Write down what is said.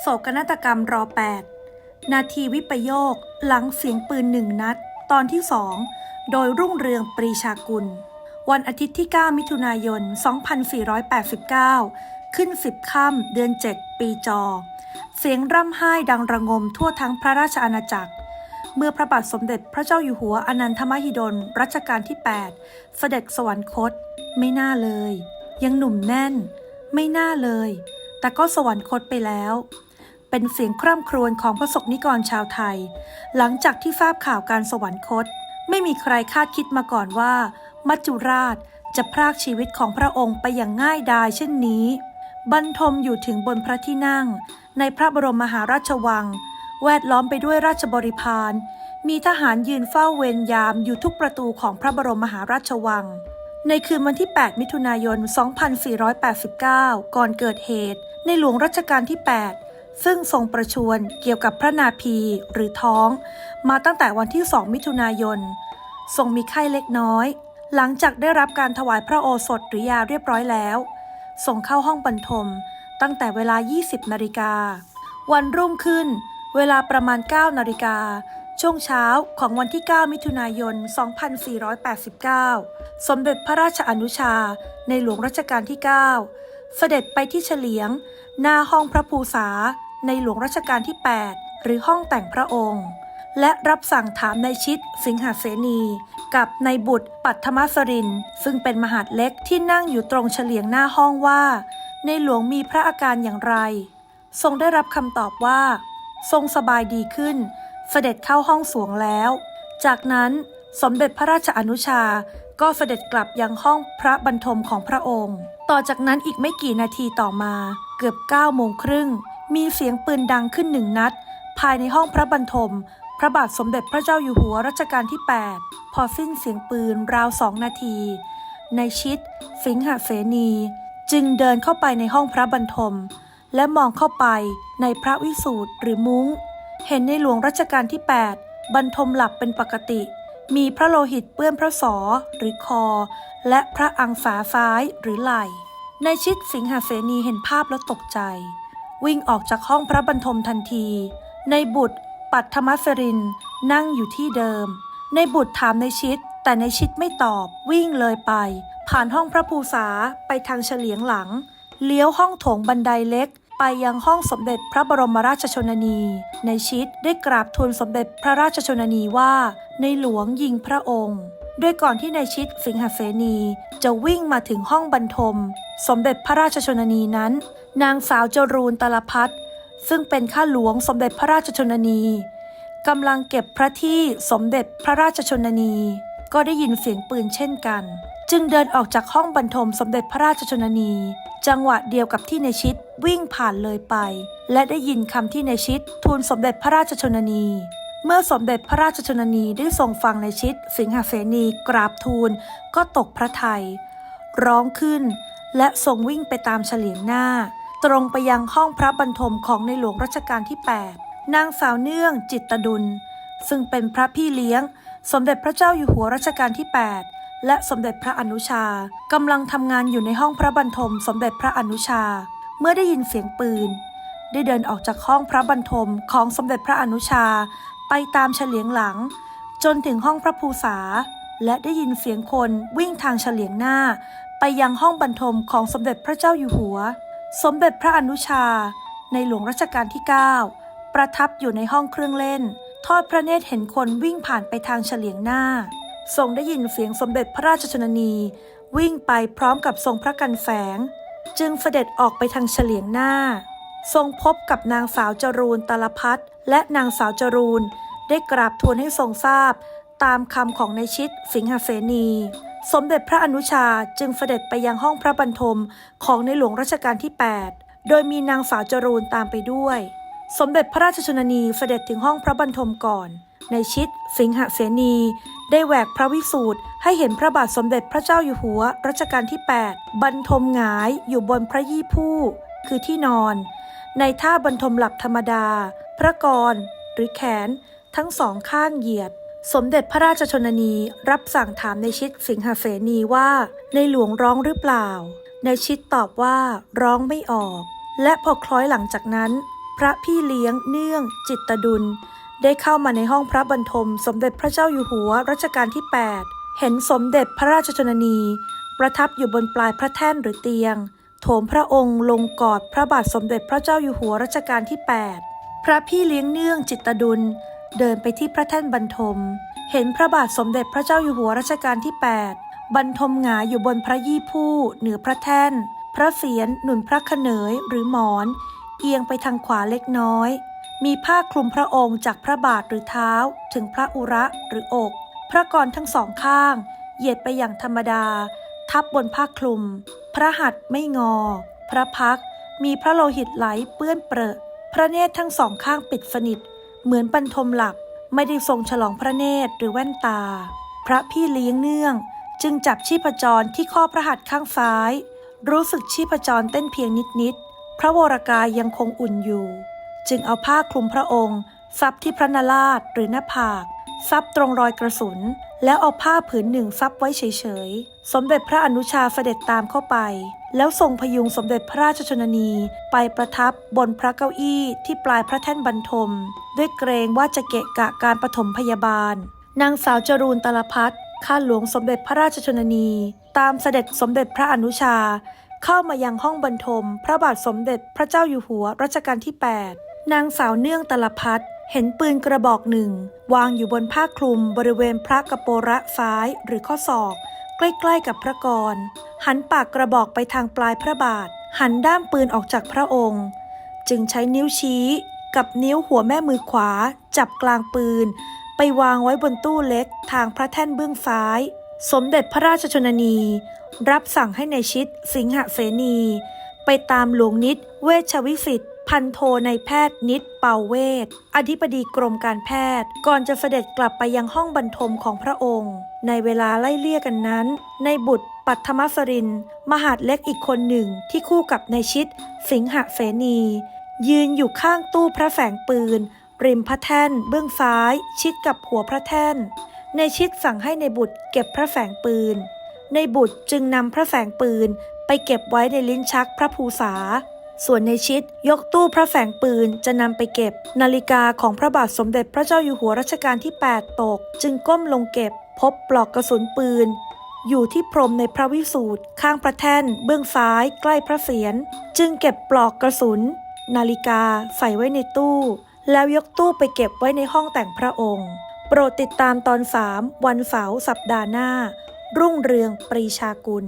โศกนาฏกรรมรอแปดนาทีวิปโยค หลังเสียงปืนหนึ่งนัด ตอนที่สองโดยรุ่งเรืองปรีชากุล วันอาทิตย์ที่ 9 มิถุนายน 2489 ขึ้น 10 ค่ำเดือน 7 ปีจอ เสียงร่ำไห้ดังระงมทั่วทั้งพระราชอาณาจักร เมื่อพระบาทสมเด็จพระเจ้าอยู่หัวอนันทมหิดลรัชกาลที่ 8 เสด็จสวรรคต ไม่น่าเลย ยังหนุ่มแน่น ไม่น่าเลย แต่ก็สวรรคตไปแล้ว เป็นเสียงคร่ำครวญของพระสกนิกรชาวไทย หลังจากที่ทราบข่าวการสวรรคต ไม่มีใครคาดคิดมาก่อนว่า มัจจุราชจะพรากชีวิตของพระองค์ไปอย่างง่ายดายเช่นนี้ บรรทมอยู่ถึงบนพระที่นั่ง ในพระบรมมหาราชวัง แวดล้อมไปด้วยราชบริพาร มีทหารยืนเฝ้าเวรยามอยู่ทุกประตูของพระบรมมหาราชวัง ในคืนวันที่ 8 มิถุนายน 2489 ก่อนเกิดเหตุ ในหลวงรัชกาลที่ 8 ซึ่งทรงประชวรเกี่ยวกับพระนาภีหรือท้อง มาตั้งแต่วันที่ 2 มิถุนายน ทรงมีไข้เล็กน้อย หลังจากได้รับการถวายพระโอสถหรือยาเรียบร้อยแล้วส่งเข้าห้องบรรทม ตั้งแต่เวลา 20 นาฬิกา วันรุ่งขึ้น เวลาประมาณ 9 นาฬิกา ช่วงเช้าของวันที่ 9 มิถุนายน 2489 สมเด็จพระราชอนุชา ในหลวงรัชกาลที่ 9 เสด็จไปที่เฉลียง หน้าห้องพระภูษา ในหลวงรัชกาลที่ 8 หรือห้องแต่งพระองค์ และรับสั่งถามนายชิดสิงหาเสนี กับนายบุตรปัทมสริน ซึ่งเป็นมหาดเล็กที่นั่งอยู่ตรงเฉลียงหน้าห้องว่า ในหลวงมีพระอาการอย่างไร ทรงได้รับคำตอบว่า ทรงสบายดีขึ้น เสด็จเข้าห้องสวงแล้ว จากนั้นสมเด็จพระราชอนุชา ก็เสด็จกลับยังห้องพระบรรทมของพระองค์ ต่อจากนั้นอีกไม่กี่นาทีต่อมา เกือบ9โมงครึ่ง มีเสียงปืนดังขึ้นหนึ่งนัด ภายในห้องพระบรรทม พระบาทสมเด็จพระเจ้าอยู่หัวรัชกาลที่ 8 พอสิ้นเสียงปืนราวสองนาที ในชิด สิงหเสนี จึงเดินเข้าไปในห้องพระบรรทม และมองเข้าไปในพระวิสูตรหรือมุง้ง เห็นในหลวงรัชกาลที่ 8 บรรทมหลับเป็นปกติ มีพระโลหิตเปื้อนพระศอหรือคอ และพระอังสาซ้ายหรือไหล่ในชิดสิงหเสนีเห็นภาพแล้วตกใจ วิ่งออกจากห้องพระบรรทมทันที ในบุตรปัทมสรินนั่งอยู่ที่เดิม ในบุตรถามในชิด แต่ในชิดไม่ตอบวิ่งเลยไป ผ่านห้องพระภูษาไปทางเฉลียงหลัง เลี้ยวห้องโถงบันไดเล็กไปยังห้องสมเด็จพระบรมราชชนนี ในชิดได้กราบทูลสมเด็จพระราชชนนีว่า ในหลวงยิงพระองค์โดยก่อนที่ในชิดสิงหเสนีจะวิ่งมาถึงห้องบรรทม สมเด็จพระราชชนนีนั้น นางสาวจรูนตลพัฒซึ่งเป็นข้าหลวงสมเด็จพระราชชนนีกำลังเก็บพระที่สมเด็จพระราชชนนี ก็ได้ยินเสียงปืนเช่นกัน จึงเดินออกจากห้องบรรทมสมเด็จพระราชชนนี จังหวะเดียวกับที่ในชิดวิ่งผ่านเลยไป และได้ยินคำที่ในชิดทูลสมเด็จพระราชชนนี เมื่อสมเด็จพระราชชนนีได้ทรงฟังในชิดสิงหเสนีกราบทูลก็ตกพระทัยร้องขึ้น และทรงวิ่งไปตามเฉลียงหน้า ตรงไปยังห้องพระบรรทมของในหลวงรัชกาลที่ 8 นางสาวเนื่องจิตตดุล ซึ่งเป็นพระพี่เลี้ยง สมเด็จพระเจ้าอยู่หัวรัชกาลที่ 8 และสมเด็จพระอนุชากำลังทำงานอยู่ในห้องพระบรรทม สมเด็จพระอนุชา เมื่อได้ยินเสียงปืน ได้เดินออกจากห้องพระบรรทมของสมเด็จพระอนุชา ตามเฉลียงหลัง จนถึงห้องพระภูษา และได้ยินเสียงคนวิ่งทางเฉลียงหน้า ไปยังห้องบรรทมของสมเด็จพระเจ้าอยู่หัว สมเด็จพระอนุชา ในหลวงรัชกาลที่ 9 ประทับอยู่ในห้องเครื่องเล่น ทอดพระเนตรเห็นคนวิ่งผ่านไปทางเฉลียงหน้า ทรงได้ยินเสียงสมเด็จพระราชชนนี วิ่งไปพร้อมกับทรงพระกันแฝงจึงเสด็จออกไปทางเฉลียงหน้าทรงพบกับนางสาวจรูนตาลพัฒน์และนางสาวจรูน ได้กราบทูลให้ทรงทราบ ตามคำของในชิดสิงหเสนี สมเด็จพระอนุชาจึงเสด็จไปยังห้องพระบรรทมของในหลวงรัชกาลที่ 8 โดยมีนางสาวจรูนตามไปด้วย สมเด็จพระราชชนนีเสด็จถึงห้องพระบรรทมก่อน ในชิดสิงหเสนี ได้แหวกพระวิสูตรให้เห็นพระบาทสมเด็จพระเจ้าอยู่หัวรัชกาลที่ 8 บรรทมหงายอยู่บนพระยี่ผู้คือที่นอน ในท่าบรรทมหลับธรรมดา พระกรหรือแขน ทั้งสองข้างเหยียด สมเด็จพระราชชนนีรับสั่งถามในชิดสิงหเสนีว่า ในหลวงร้องหรือเปล่า ในชิดตอบว่าร้องไม่ออก และพอคล้อยหลังจากนั้น พระพี่เลี้ยงเนื่อง จิตตดุล ได้เข้ามาในห้องพระบรรทม สมเด็จพระเจ้าอยู่หัวรัชกาลที่ 8 เห็นสมเด็จพระราชชนนี ประทับอยู่บนปลายพระแท่นหรือเตียงโถมพระองค์ลงกอดพระบาทสมเด็จพระเจ้าอยู่หัวรัชกาลที่ 8 พระพี่เลี้ยงเนื่องจิตตดุล เดินไปที่พระแท่นบรรทม เห็นพระบาทสมเด็จพระเจ้าอยู่หัวรัชกาลที่ 8 บรรทมหงายอยู่บนพระยี่ผู้เหนือพระแท่น พระเศียรหนุนพระขเนยหรือหมอน เอียงไปทางขวาเล็กน้อย มีผ้าคลุมพระองค์จากพระบาทหรือเท้า ถึงพระอุระหรืออก พระกรทั้งสองข้าง เหยียดไปอย่างธรรมดา ทับบนผ้าคลุม พระหัตถ์ไม่งอ พระพักมีพระโลหิตไหลเปื้อนเปรอะพระเนตรทั้งสองข้างปิดสนิท เหมือนบรรทมหลับไม่ได้ทรงฉลองพระเนตรหรือแว่นตา พระพี่เลี้ยงเนื่อง จึงจับชีพจรที่ข้อพระหัตถ์ข้างซ้าย รู้สึกชีพจรเต้นเพียงนิดๆพระวรกายยังคงอุ่นอยู่ จึงเอาผ้าคลุมพระองค์ ซับที่พระนาราชหรือหน้าผากซับตรงรอยกระสุน แล้วเอาผ้าผืนหนึ่งซับไว้เฉยๆ สมเด็จพระอนุชาเสด็จตามเข้าไป แล้วทรงพยุงสมเด็จพระราชชนนี ไปประทับบนพระเก้าอี้ที่ปลายพระแท่นบรรทม ด้วยเกรงว่าจะเกะกะการปฐมพยาบาล นางสาวจรูนตลพัฒข้าหลวงสมเด็จพระราชชนนี ตามเสด็จสมเด็จพระอนุชา เข้ามายังห้องบรรทม พระบาทสมเด็จพระเจ้าอยู่หัวรัชกาลที่ 8 นางสาวเนื่องตลพัฒเห็นปืนกระบอกหนึ่ง วางอยู่บนผ้าคลุมบริเวณพระกระโประซ้ายหรือข้อศอก ใกล้ๆกับพระกร หันปากกระบอกไปทางปลายพระบาท หันด้ามปืนออกจากพระองค์ จึงใช้นิ้วชี้ กับนิ้วหัวแม่มือขวา จับกลางปืน ไปวางไว้บนตู้เล็กทางพระแท่นเบื้องซ้าย สมเด็จพระราชชนนี รับสั่งให้ในชิดสิงหเสนี ไปตามหลวงนิดเวชวิสิทธิ พันโทในแพทย์นิดเปาเวทอธิบดีกรมการแพทย์ ก่อนจะเสด็จกลับไปยังห้องบรรทมของพระองค์ ในเวลาไล่เลี่ยกันนั้น ในบุตรปัทมสริน มหาดเล็กอีกคนหนึ่งที่คู่กับในชิด สิงหเสนี ยืนอยู่ข้างตู้พระแฝงปืน ริมพระแท่น เบื้องซ้าย ชิดกับหัวพระแท่น ในชิดสั่งให้ในบุตรเก็บพระแฝงปืน ในบุตรจึงนำพระแฝงปืนไปเก็บไว้ในลิ้นชักพระภูษา ส่วนในชิดยกตู้พระแฝงปืนจะนำไปเก็บ นาฬิกาของพระบาทสมเด็จพระเจ้าอยู่หัวรัชกาลที่ 8 ตก จึงก้มลงเก็บ พบปลอกกระสุนปืน อยู่ที่พรมในพระวิสูตรข้างพระแท่น เบื้องซ้ายใกล้พระเศียรจึงเก็บปลอกกระสุน นาฬิกาใส่ไว้ในตู้ แล้วยกตู้ไปเก็บไว้ในห้องแต่งพระองค์ โปรดติดตามตอน3วันเสาร์สัปดาห์หน้า รุ่งเรืองปรีชากุล